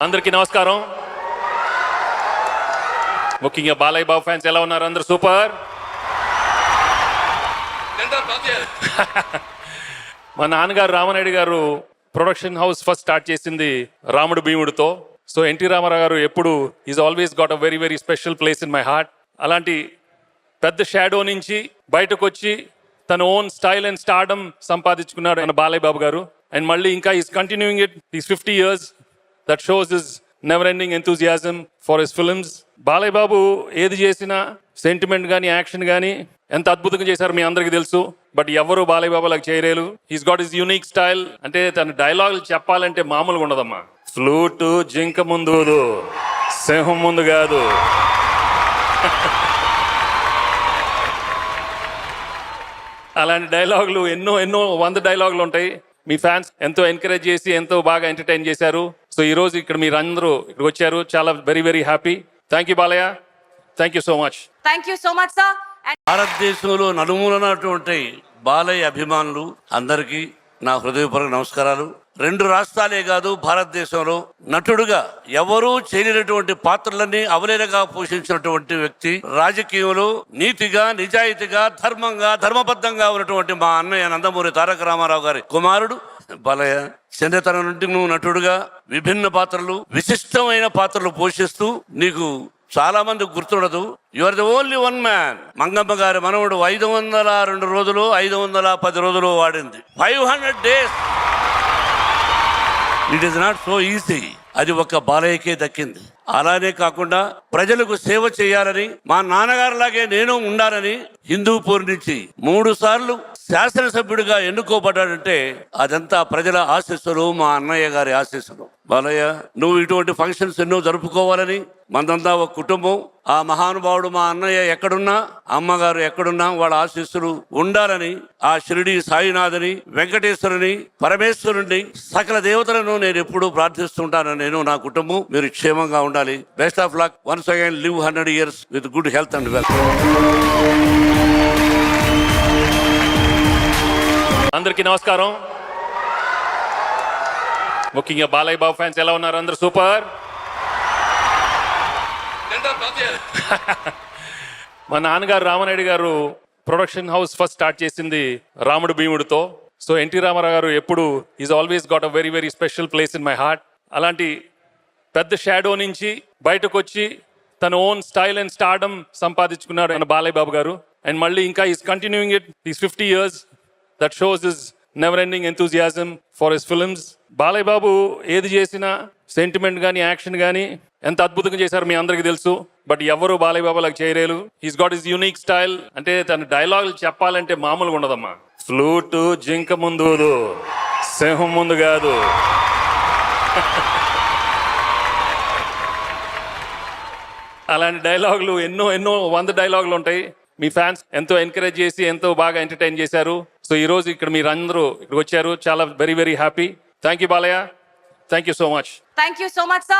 అందరికీ నమస్కారం. ముఖ్యంగా బాలయ్య బాబు ఫ్యాన్స్ ఎలా ఉన్నారు? అందరు సూపర్? మా నాన్నగారు రామనాయుడు గారు ప్రొడక్షన్ హౌస్ ఫస్ట్ స్టార్ట్ చేసింది రాముడు భీముడితో. సో ఎన్టీ రామారావు గారు ఎప్పుడు is always got a very very special place in my heart అలాంటి పెద్ద షాడో నుంచి బయటకు వచ్చి తన ఓన్ స్టైల్ అండ్ స్టార్డమ్ సంపాదించుకున్నాడు మన బాలయ్య బాబు గారు. అండ్ మళ్ళీ ఇంకా is continuing it is fifty years that shows is never ending enthusiasm for his films Balayya Babu ఏది చేసినా సెంటిమెంట్ కానీ యాక్షన్ కానీ ఎంత అద్భుతంగా చేశారు మీ అందరికీ తెలుసు. బట్ ఎవరు బాలయ్య బాబు చేయలేరు. He's got is unique style అంటే తన డైలాగులు చెప్పాలంటే మామూలుగా ఉండదమ్మా. ఫ్లూట్ జింక ముందు సింహం ముందు కాదు. అలాంటి డైలాగులు ఎన్నో ఎన్నో వంద డైలాగులు ఉంటాయి. మీ ఫ్యాన్స్ ఎంతో ఎంకరేజ్ చేసి ఎంతో బాగా ఎంటర్టైన్ చేశారు. సో ఈ రోజు ఇక్కడ మీరు అందరూ ఇక్కడికి వచ్చారు. చాలా very very happy thank you Balayya thank you so much thank you so much sir భారతదేశంలో నలుమూలనటువంటి బాలయ్య అభిమానులు అందరికీ నా హృదయపూర్వక నమస్కారాలు. రెండు రాష్ట్రాలే కాదు భారతదేశంలో నటుడుగా ఎవరూ చేయలేనటువంటి పాత్రలన్నీ అవలేలగా పోషించినటువంటి వ్యక్తి రాజకీయంలో నీతిగా నిజాయితీగా ధర్మంగా ధర్మబద్ధంగా ఉన్నటువంటి మా అన్నయ్య నందమూరి తారక రామారావు గారి కుమారుడు. బాలయ్య చిన్నతనం నుండి నువ్వు నటుడుగా విభిన్న పాత్రలు విశిష్టమైన పాత్రలు పోషిస్తూ నీకు చాలా మంది గుర్తుండదు. You are the only one man Mangamma gari Manavadu ఐదు వందల రెండు రోజులు ఐదు వందల పది రోజులు వాడింది. Five hundred days it is not so easy అది ఒక బాలయ్యకే దక్కింది. అలానే కాకుండా ప్రజలకు సేవ చేయాలని మా నాన్నగారిలాగే నేను ఉండాలని హిందూపూర్ నుంచి మూడు సార్లు శాసనసభ్యుడిగా ఎన్నుకోబడ్డాడంటే అదంతా ప్రజల ఆశీస్సులు మా అన్నయ్య గారి ఆశీస్సులు. బాలయ్య నువ్వు ఇటువంటి ఫంక్షన్స్ ఎన్నో జరుపుకోవాలని మందంతా ఒక కుటుంబం. ఆ మహానుభావుడు మా అన్నయ్య ఎక్కడున్నా అమ్మగారు ఎక్కడున్నా వాళ్ళ ఆశీస్సులు ఉండాలని ఆ షిరిడి సాయినాథుని వెంకటేశ్వరుని పరమేశ్వరుని సకల దేవతలను నేను ఎప్పుడూ ప్రార్థిస్తుంటాను నేను నా కుటుంబం. మీరు క్షేమంగా ఉండాలి. ఉండాలి. Best of luck once again live hundred years with good health and wealth అందరికీ నమస్కారం. ముఖ్యంగా బాలయ్య బాబు ఫ్యాన్స్ ఎలా ఉన్నారు? అందరు సూపర్? మా నాన్నగారు రామనాయుడు గారు ప్రొడక్షన్ హౌస్ ఫస్ట్ స్టార్ట్ చేసింది రాముడు భీముడితో. సో ఎన్టీ రామారావు గారు ఎప్పుడు is always got a very very special place in my heart అలాంటి పెద్ద షాడో నుంచి బయటకు వచ్చి తన ఓన్ స్టైల్ అండ్ స్టార్డమ్ సంపాదించుకున్నాడు మన బాలయ్య బాబు గారు. అండ్ మళ్ళీ ఇంకా is continuing it is fifty years that shows is never ending enthusiasm for his films Balayya Babu ఏది చేసినా సెంటిమెంట్ కానీ యాక్షన్ కానీ ఎంత అద్భుతంగా చేశారు మీ అందరికీ తెలుసు. బట్ ఎవరు బాలయ్య బాబు అలా చేయలేరు he's got is unique style అంటే తన డైలాగులు చెప్పాలంటే మామూలుగా ఉండదమ్మా. ఫ్లూటు జింక ముందు సింహం ముందు కాదు. అలాంటి డైలాగులు ఎన్నో ఎన్నో వంద డైలాగులు ఉంటాయి. మీ ఫ్యాన్స్ ఎంతో ఎంకరేజ్ చేసి ఎంతో బాగా ఎంటర్టైన్ చేశారు. సో ఈ రోజు ఇక్కడ మీరు అందరూ ఇక్కడికి వచ్చారు. చాలా very very happy thank you Balayya thank you so much thank you so much sir